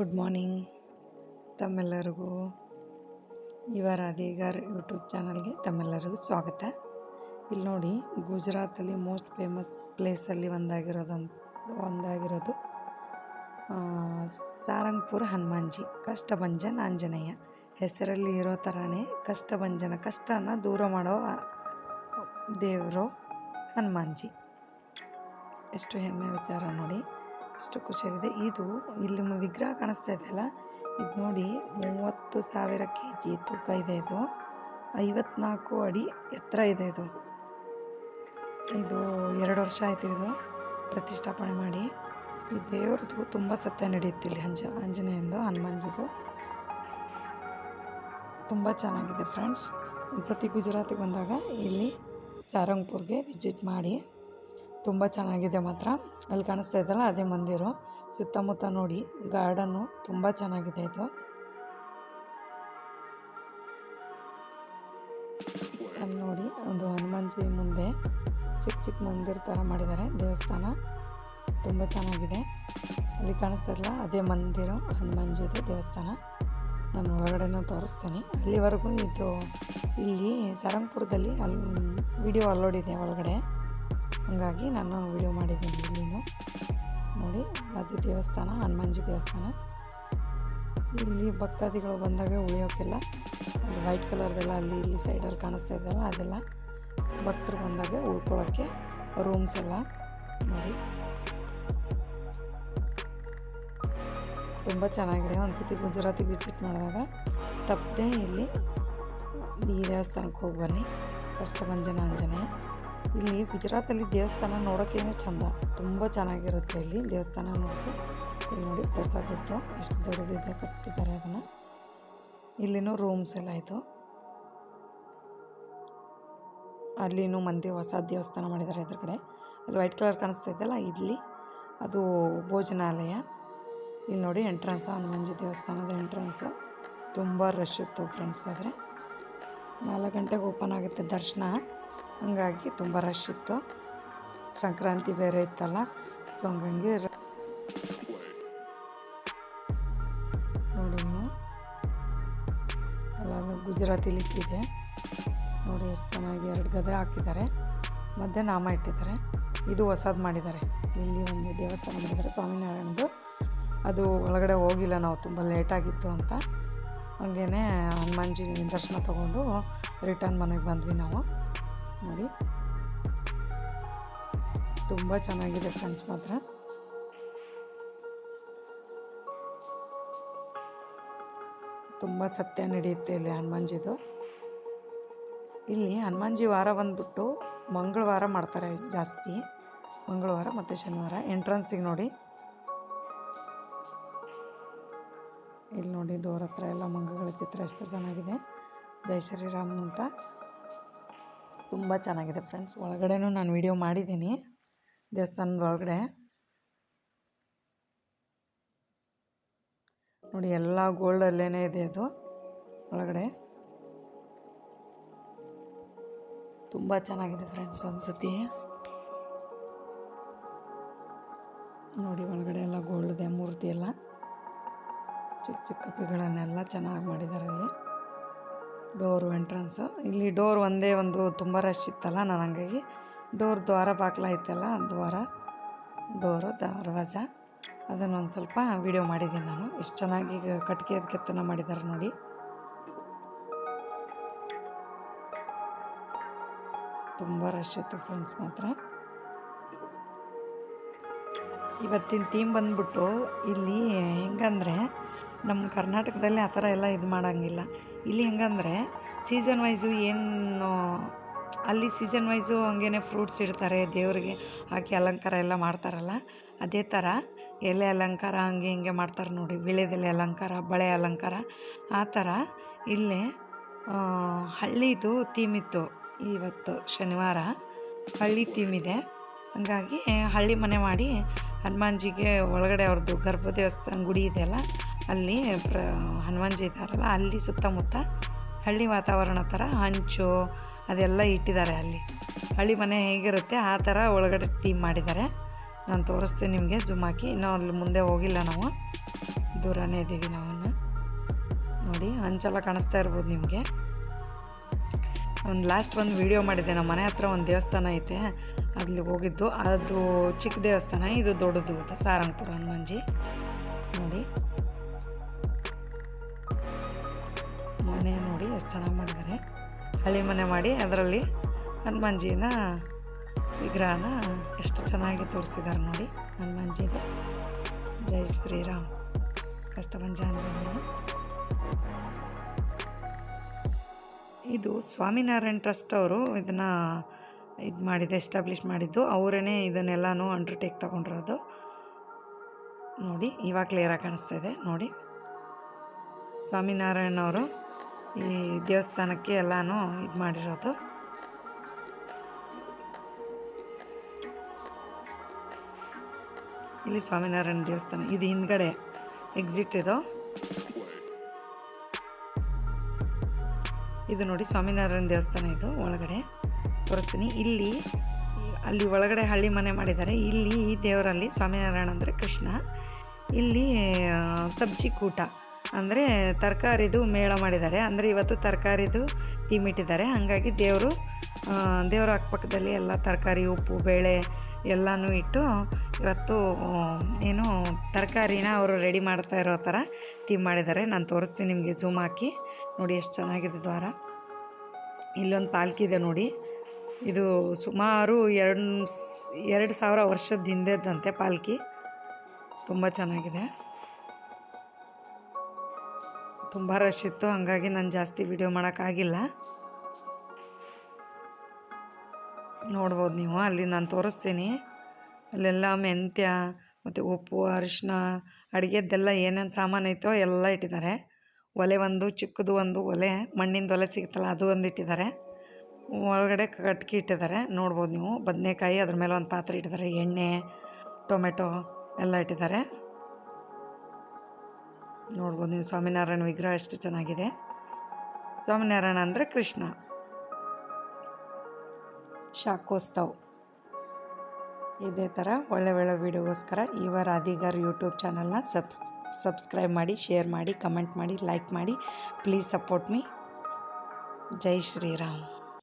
Good morning ತಮ್ಮೆಲ್ಲರಿಗೂ. ಇವರ ಅದೇಗಾರ್ YouTube ಚಾನಲ್ಗೆ ತಮ್ಮೆಲ್ಲರಿಗೂ ಸ್ವಾಗತ. ಇಲ್ಲಿ ನೋಡಿ, ಗುಜರಾತಲ್ಲಿ ಮೋಸ್ಟ್ ಫೇಮಸ್ ಪ್ಲೇಸಲ್ಲಿ ಒಂದಾಗಿರೋದಂತ, ಒಂದಾಗಿರೋದು ಸಾರಂಗ್ಪುರ್ ಹನುಮಾನ್ಜಿ, ಕಷ್ಟಭಂಜನ್ ಆಂಜನೇಯ. ಹೆಸರಲ್ಲಿ ಇರೋ ಥರನೇ ಕಷ್ಟಭಂಜನ, ಕಷ್ಟನ ದೂರ ಮಾಡೋ ದೇವರು ಹನುಮಾನ್ಜಿ. ಎಷ್ಟು ಹೆಮ್ಮೆ ವಿಚಾರ ನೋಡಿ. ಎಷ್ಟು ಖುಷಿಯಾಗಿದೆ. ಇದು ಇಲ್ಲಿ ವಿಗ್ರಹ ಕಾಣಿಸ್ತಾ ಇದೆಯಲ್ಲ ಇದು ನೋಡಿ ಮೂವತ್ತು ಸಾವಿರ ಕೆ ಜಿ ತೂಕ ಇದೆ ಇದು. ಐವತ್ನಾಲ್ಕು ಅಡಿ ಎತ್ತರ ಇದೆ ಇದು. ಇದು ಎರಡು ವರ್ಷ ಆಯಿತು ಇದು ಪ್ರತಿಷ್ಠಾಪನೆ ಮಾಡಿ. ಈ ದೇವ್ರದ್ದು ತುಂಬ ಸತ್ಯ ನಡೆಯುತ್ತೆ ಇಲ್ಲಿ ಅಂಜ, ಆಂಜನೇಯಂದು, ಹನುಮಾನ್ಜಿದು. ತುಂಬ ಚೆನ್ನಾಗಿದೆ ಫ್ರೆಂಡ್ಸ್. ಒಂದು ಸತಿ ಗುಜರಾತಿಗೆ ಬಂದಾಗ ಇಲ್ಲಿ ಸಾರಂಗ್ಪುರ್ಗೆ ವಿಸಿಟ್ ಮಾಡಿ. ತುಂಬ ಚೆನ್ನಾಗಿದೆ ಮಾತ್ರ. ಅಲ್ಲಿ ಕಾಣಿಸ್ತಾ ಇದೆಯಲ್ಲ, ಅದೇ ಮಂದಿರು. ಸುತ್ತಮುತ್ತ ನೋಡಿ ಗಾರ್ಡನ್ನು ತುಂಬ ಚೆನ್ನಾಗಿದೆ ಇದು. ಅಲ್ಲಿ ನೋಡಿ, ಒಂದು ಹನುಮಾನ್ಜಿ ಮುಂದೆ ಚಿಕ್ಕ ಚಿಕ್ಕ ಮಂದಿರ ಥರ ಮಾಡಿದ್ದಾರೆ. ದೇವಸ್ಥಾನ ತುಂಬ ಚೆನ್ನಾಗಿದೆ. ಅಲ್ಲಿ ಕಾಣಿಸ್ತಾ ಇಲ್ಲ ಅದೇ ಮಂದಿರ, ಹನುಮಾನ್ಜಿದು ದೇವಸ್ಥಾನ. ನಾನು ಒಳಗಡೆನೂ ತೋರಿಸ್ತೀನಿ. ಅಲ್ಲಿವರೆಗೂ ಇದು ಇಲ್ಲಿ ಸಾರಂಗಪುರದಲ್ಲಿ ಅಲ್ಲಿ ವಿಡಿಯೋ ಅಲ್ಲೋಡಿದೆ ಒಳಗಡೆ. ಹಾಗಾಗಿ ನಾನು ವಿಡಿಯೋ ಮಾಡಿದ್ದೀನಿ ಇಲ್ಲಿನೂ. ನೋಡಿ ಅದು ದೇವಸ್ಥಾನ, ಹನುಮಾನ್ಜಿ ದೇವಸ್ಥಾನ. ಇಲ್ಲಿ ಭಕ್ತಾದಿಗಳು ಬಂದಾಗ ಉಳಿಯೋಕ್ಕೆಲ್ಲ. ವೈಟ್ ಕಲರ್ದೆಲ್ಲ ಅಲ್ಲಿ ಇಲ್ಲಿ ಸೈಡಲ್ಲಿ ಕಾಣಿಸ್ತಾ ಇದ್ದಾವೆ, ಅದೆಲ್ಲ ಭಕ್ತರು ಬಂದಾಗ ಉಳ್ಕೊಳ್ಳೋಕ್ಕೆ ರೂಮ್ಸ್ ಎಲ್ಲ. ನೋಡಿ. ತುಂಬ ಚೆನ್ನಾಗಿದೆ. ಒಂದ್ಸತಿ ಗುಜರಾತಿಗೆ ವಿಸಿಟ್ ಮಾಡಿದಾಗ ತಪ್ಪದೆ ಇಲ್ಲಿ ಈ ದೇವಸ್ಥಾನಕ್ಕೆ ಹೋಗಿ ಬನ್ನಿ. ಕಷ್ಟಭಂಜನ ಆಂಜನೇಯ ಇಲ್ಲಿ ಗುಜರಾತಲ್ಲಿ ದೇವಸ್ಥಾನ ನೋಡೋಕ್ಕೇನೆ ಚಂದ. ತುಂಬ ಚೆನ್ನಾಗಿರುತ್ತೆ ಇಲ್ಲಿ ದೇವಸ್ಥಾನ ನೋಡಿ ಇಲ್ಲಿ ನೋಡಿ ಪ್ರಸಾದದ್ದು ಎಷ್ಟು ದೊಡ್ಡದಿದೆ ಕಟ್ಟಿದ್ದಾರೆ ಅದನ್ನು. ಇಲ್ಲಿನೂ ರೂಮ್ಸ್ ಎಲ್ಲ ಆಯಿತು ಅಲ್ಲಿನೂ ಮಂದಿ ಹೊಸ ದೇವಸ್ಥಾನ ಮಾಡಿದ್ದಾರೆ ಎದುರುಗಡೆ. ಅಲ್ಲಿ ವೈಟ್ ಕಲರ್ ಕಾಣಿಸ್ತಾ ಇದೆಯಲ್ಲ, ಇಲ್ಲಿ ಅದು ಭೋಜನಾಲಯ. ಇಲ್ಲಿ ನೋಡಿ ಎಂಟ್ರೆನ್ಸು ಹನುಮಂಜಿ ದೇವಸ್ಥಾನದ ಎಂಟ್ರೆನ್ಸು ತುಂಬ ರಶ್ ಇತ್ತು ಫ್ರೆಂಡ್ಸ್ ಆದರೆ. ನಾಲ್ಕು ಗಂಟೆಗೆ ಓಪನ್ ಆಗುತ್ತೆ ದರ್ಶನ. ಹಂಗಾಗಿ ತುಂಬ ರಶ್ ಇತ್ತು. ಸಂಕ್ರಾಂತಿ ಬೇರೆ ಇತ್ತಲ್ಲ ಸೊ ಹಂಗಾಗಿ ನೋಡಿ ನೀವು. ಗುಜರಾತಿ ಲಿಕ್ಕಿದೆ ನೋಡಿ ಎಷ್ಟು ಚೆನ್ನಾಗಿ ಎರಡು ಗದೆ ಹಾಕಿದ್ದಾರೆ. ಮಧ್ಯೆ ನಾಮ ಇಟ್ಟಿದ್ದಾರೆ. ಇದು ಹೊಸದು ಮಾಡಿದ್ದಾರೆ. ಇಲ್ಲಿ ಒಂದು ದೇವಸ್ಥಾನ ಮಾಡಿದ್ದಾರೆ ಸ್ವಾಮಿನಾರಾಯಣದು. ಅದು ಒಳಗಡೆ ಹೋಗಿಲ್ಲ ನಾವು, ತುಂಬ ಲೇಟಾಗಿತ್ತು ಅಂತ. ಹಂಗೇ ಹನುಮಾನ್ಜಿ ದರ್ಶನ ತೊಗೊಂಡು ರಿಟರ್ನ್ ಮನೆಗೆ ಬಂದ್ವಿ ನಾವು. ನೋಡಿ. ತುಂಬ ಚೆನ್ನಾಗಿದೆ ಫ್ರೆಂಡ್ಸ್ ಮಾತ್ರ. ತುಂಬ ಸತ್ಯ ನಡೆಯುತ್ತೆ ಇಲ್ಲಿ ಹನುಮಾನ್ಜಿದು. ಇಲ್ಲಿ ಹನುಮಾನ್ಜಿ ವಾರ ಬಂದ್ಬಿಟ್ಟು ಮಂಗಳವಾರ ಮಾಡ್ತಾರೆ ಜಾಸ್ತಿ. ಮಂಗಳವಾರ ಮತ್ತು ಶನಿವಾರ ಎಂಟ್ರೆನ್ಸಿಗೆ ನೋಡಿ. ಇಲ್ಲಿ ನೋಡಿ ಡೋರ್ ಹತ್ರ ಎಲ್ಲ ಮಂಗಗಳ ಚಿತ್ರ ಎಷ್ಟು ಚೆನ್ನಾಗಿದೆ. ಜೈ ಶ್ರೀರಾಮ್ ಅಂತ. ತುಂಬ ಚೆನ್ನಾಗಿದೆ ಫ್ರೆಂಡ್ಸ್. ಒಳಗಡೆನೂ ನಾನು ವಿಡಿಯೋ ಮಾಡಿದ್ದೀನಿ ದೇವಸ್ಥಾನದ ಒಳಗಡೆ ನೋಡಿ, ಎಲ್ಲ ಗೋಲ್ಡಲ್ಲೇ ಇದೆ ಅದು ಒಳಗಡೆ. ತುಂಬ ಚೆನ್ನಾಗಿದೆ ಫ್ರೆಂಡ್ಸ್ ಒಂದ್ಸತಿ. ನೋಡಿ, ಒಳಗಡೆ ಎಲ್ಲ ಗೋಲ್ಡ್ ಇದೆ, ಮೂರ್ತಿ ಎಲ್ಲ. ಚಿಕ್ಕ ಚಿಕ್ಕ ಕಪಿಗಳನ್ನೆಲ್ಲ ಚೆನ್ನಾಗಿ ಮಾಡಿದ್ದಾರೆ ಅಲ್ಲಿ. Door entrance. ಇಲ್ಲಿ ಡೋರ್ ಒಂದೇ ಒಂದು ತುಂಬ ರಶ್ ಇತ್ತಲ್ಲ ನಾನು ಹಂಗಾಗಿ ಡೋರ್ ದ್ವಾರ ಬಾಗ್ಲ ಐತಲ್ಲ, ದ್ವಾರ, ಡೋರು, ದರ್ವಾಜ. ಅದನ್ನು ಒಂದು ಸ್ವಲ್ಪ ವಿಡಿಯೋ ಮಾಡಿದ್ದೀನಿ ನಾನು. ಎಷ್ಟು ಚೆನ್ನಾಗಿ ಅದು ಕೆತ್ತನ ಮಾಡಿದ್ದಾರೆ ನೋಡಿ. ತುಂಬ ರಶ್ ಇತ್ತು ಫ್ರೆಂಡ್ಸ್ ಮಾತ್ರ. ಇವತ್ತಿನ ಥೀಮ್ ಬಂದ್ಬಿಟ್ಟು ಇಲ್ಲಿ ಹೆಂಗಂದರೆ ನಮ್ಮ ಕರ್ನಾಟಕದಲ್ಲಿ ಆ ಥರ ಎಲ್ಲ ಇದು ಮಾಡೋಂಗಿಲ್ಲ. ಇಲ್ಲಿ ಹೆಂಗಂದರೆ ಸೀಸನ್ ವೈಸು ಏನು, ಅಲ್ಲಿ ಸೀಸನ್ ವೈಸು ಹಂಗೇ ಫ್ರೂಟ್ಸ್ ಇಡ್ತಾರೆ, ದೇವರಿಗೆ ಹಾಕಿ ಅಲಂಕಾರ ಎಲ್ಲ ಮಾಡ್ತಾರಲ್ಲ, ಅದೇ ಥರ ಎಲೆ ಅಲಂಕಾರ ಹಂಗೆ ಹಿಂಗೆ ಮಾಡ್ತಾರೆ ನೋಡಿ ಬಿಳೆದೆಲೆ ಅಲಂಕಾರ, ಬಳೆ ಅಲಂಕಾರ, ಆ ಥರ ಇಲ್ಲೇ ಹಳ್ಳಿದು ಥೀಮ್ ಇತ್ತು ಇವತ್ತು ಶನಿವಾರ. ಹಳ್ಳಿ ಥೀಮ್ ಇದೆ. ಹಂಗಾಗಿ ಹಳ್ಳಿ ಮನೆ ಮಾಡಿ ಹನುಮಾನ್ಜಿಗೆ ಒಳಗಡೆ ಅವ್ರದ್ದು ಗರ್ಭ ದೇವಸ್ಥಾನ ಗುಡಿ ಇದೆಯಲ್ಲ ಅಲ್ಲಿ ಪ್ರ ಹನುಮಾನ್ಜಿ ಇದ್ದಾರಲ್ಲ, ಅಲ್ಲಿ ಸುತ್ತಮುತ್ತ ಹಳ್ಳಿ ವಾತಾವರಣ ಥರ ಹಂಚು ಅದೆಲ್ಲ ಇಟ್ಟಿದ್ದಾರೆ ಅಲ್ಲಿ. ಹಳ್ಳಿ ಮನೆ ಹೇಗಿರುತ್ತೆ ಆ ಥರ ಒಳಗಡೆ ಥೀಮ್ ಮಾಡಿದ್ದಾರೆ. ನಾನು ತೋರಿಸ್ತೀನಿ ನಿಮಗೆ ಜುಮ್ ಹಾಕಿ. ಇನ್ನೂ ಅಲ್ಲಿ ಮುಂದೆ ಹೋಗಿಲ್ಲ ನಾವು. ದೂರನೇ ಇದ್ದೀವಿ ನಾವು ನೋಡಿ, ಹಂಚೆಲ್ಲ ಕಾಣಿಸ್ತಾ ಇರ್ಬೋದು ನಿಮಗೆ. ಒಂದು ಲಾಸ್ಟ್ ಒಂದು ವೀಡಿಯೋ ಮಾಡಿದ್ದೆ. ನಮ್ಮ ಮನೆ ಹತ್ರ ಒಂದು ದೇವಸ್ಥಾನ ಐತೆ. ಅಲ್ಲಿಗೆ ಹೋಗಿದ್ದು. ಅದು ಚಿಕ್ಕ ದೇವಸ್ಥಾನ, ಇದು ದೊಡ್ಡದು ಅಂತ, ಸಾರಂಗಪುರ ಹನುಮಂಜಿ ನೋಡಿ. ಎಷ್ಟು ಚೆನ್ನಾಗಿ ಮಾಡಿದ್ದಾರೆ. ಹಳ್ಳಿ ಮನೆ ಮಾಡಿ ಅದರಲ್ಲಿ ಹನುಮಾನ್ಜಿನ ವಿಗ್ರಹನ ಎಷ್ಟು ಚೆನ್ನಾಗಿ ತೋರಿಸಿದ್ದಾರೆ ನೋಡಿ ಹನುಮಂಜಿದು ಜೈ ಶ್ರೀರಾಮ್. ಕಷ್ಟಪಂಚಾಂಜನೇಯ ಇದು ಸ್ವಾಮಿನಾರಾಯಣ್ ಟ್ರಸ್ಟ್ ಅವರು ಇದನ್ನು ಇದು ಮಾಡಿದ್ದು ಎಸ್ಟಾಬ್ಲಿಷ್ ಮಾಡಿದ್ದು. ಅವರೇ ಇದನ್ನೆಲ್ಲನೂ ಅಂಡರ್ಟೇಕ್ ತೊಗೊಂಡಿರೋದು. ನೋಡಿ, ಇವಾಗ ಕ್ಲಿಯರಾಗಿ ಕಾಣಿಸ್ತಾ ಇದೆ. ನೋಡಿ. ಸ್ವಾಮಿನಾರಾಯಣ್ ಅವರು ಈ ದೇವಸ್ಥಾನಕ್ಕೆ ಎಲ್ಲನೂ ಇದು ಮಾಡಿರೋದು. ಇಲ್ಲಿ ಸ್ವಾಮಿನಾರಾಯಣ ದೇವಸ್ಥಾನ, ಇದು ಹಿಂದ್ಗಡೆ ಎಕ್ಸಿಟ್ ಇದು. ಇದು ನೋಡಿ ಸ್ವಾಮಿನಾರಾಯಣ ದೇವಸ್ಥಾನ ಇದು, ಒಳಗಡೆ ತೋರಿಸ್ತೀನಿ. ಇಲ್ಲಿ, ಅಲ್ಲಿ ಒಳಗಡೆ ಹಳ್ಳಿ ಮನೆ ಮಾಡಿದ್ದಾರೆ. ಇಲ್ಲಿ ಈ ದೇವರಲ್ಲಿ ಸ್ವಾಮಿನಾರಾಯಣ ಅಂದರೆ ಕೃಷ್ಣ. ಇಲ್ಲಿ ಸಬ್ಜಿ ಕೂಟ. ಅಂದರೆ ತರಕಾರಿದು ಮೇಳ ಮಾಡಿದ್ದಾರೆ. ಅಂದರೆ ಇವತ್ತು ತರಕಾರಿದು ಥೀಮ್ ಇಟ್ಟಿದ್ದಾರೆ. ಹಾಗಾಗಿ ದೇವರು ದೇವರ ಅಕ್ಕಪಕ್ಕದಲ್ಲಿ ಎಲ್ಲ ತರಕಾರಿ, ಉಪ್ಪು, ಬೇಳೆ ಎಲ್ಲನೂ ಇಟ್ಟು ಇವತ್ತು ಏನು ತರಕಾರಿನ ಅವರು ರೆಡಿ ಮಾಡ್ತಾ ಇರೋ ಥರ ಥೀಮ್ ಮಾಡಿದ್ದಾರೆ. ನಾನು ತೋರಿಸ್ತೀನಿ ನಿಮಗೆ ಜೂಮ್ ಹಾಕಿ. ನೋಡಿ ಎಷ್ಟು ಚೆನ್ನಾಗಿದೆ ದ್ವಾರ. ಇಲ್ಲೊಂದು ಪಾಲ್ಕಿ ಇದೆ ನೋಡಿ. ಇದು ಸುಮಾರು ಎರಡು ಎರಡು ಸಾವಿರ ವರ್ಷದ ಹಿಂದೆದ್ದಂತೆ ಪಾಲ್ಕಿ. ತುಂಬ ಚೆನ್ನಾಗಿದೆ. ತುಂಬ ರಶ್ ಇತ್ತು, ಹಾಗಾಗಿ ನಾನು ಜಾಸ್ತಿ ವಿಡಿಯೋ ಮಾಡೋಕ್ಕಾಗಿಲ್ಲ. ನೋಡ್ಬೋದು ನೀವು, ಅಲ್ಲಿ ನಾನು ತೋರಿಸ್ತೀನಿ. ಅಲ್ಲೆಲ್ಲ ಮೆಂತ್ಯ, ಮತ್ತು ಉಪ್ಪು ಅರಿಶಿನ ಅಡುಗೆದ್ದೆಲ್ಲ ಏನೇನು ಸಾಮಾನು ಐತೋ ಎಲ್ಲ ಇಟ್ಟಿದ್ದಾರೆ. ಒಲೆ ಒಂದು, ಚಿಕ್ಕದು ಒಂದು ಒಲೆ, ಮಣ್ಣಿಂದ ಒಲೆ ಸಿಗುತ್ತಲ್ಲ, ಅದು ಒಂದು ಇಟ್ಟಿದ್ದಾರೆ. ಒಳಗಡೆ ಕಟ್ಕಿ ಇಟ್ಟಿದ್ದಾರೆ. ನೋಡ್ಬೋದು ನೀವು, ಬದನೆಕಾಯಿ ಅದ್ರ ಮೇಲೆ ಒಂದು ಪಾತ್ರೆ ಇಟ್ಟಿದ್ದಾರೆ. ಎಣ್ಣೆ, ಟೊಮೆಟೊ ಎಲ್ಲ ಇಟ್ಟಿದ್ದಾರೆ. ನೋಡ್ಬೋದು. ನೀವು ಸ್ವಾಮಿನಾರಾಯಣ ವಿಗ್ರಹ ಎಷ್ಟು ಚೆನ್ನಾಗಿದೆ. ಸ್ವಾಮಿನಾರಾಯಣ ಅಂದರೆ ಕೃಷ್ಣ. ಶಾಕೋತ್ಸವ್ ಇದೇ ಥರ ಒಳ್ಳೆ ಒಳ್ಳೆ ವೀಡಿಯೋಗೋಸ್ಕರ ಇವ ರಾಧಿಗಾರ್ ಯೂಟ್ಯೂಬ್ ಚಾನಲ್ನ ಸಬ್, ಸಬ್ಸ್ಕ್ರೈಬ್ ಮಾಡಿ, ಶೇರ್ ಮಾಡಿ, ಕಮೆಂಟ್ ಮಾಡಿ, ಲೈಕ್ ಮಾಡಿ, ಪ್ಲೀಸ್ ಸಪೋರ್ಟ್ ಮೀ. ಜೈ ಶ್ರೀರಾಮ್.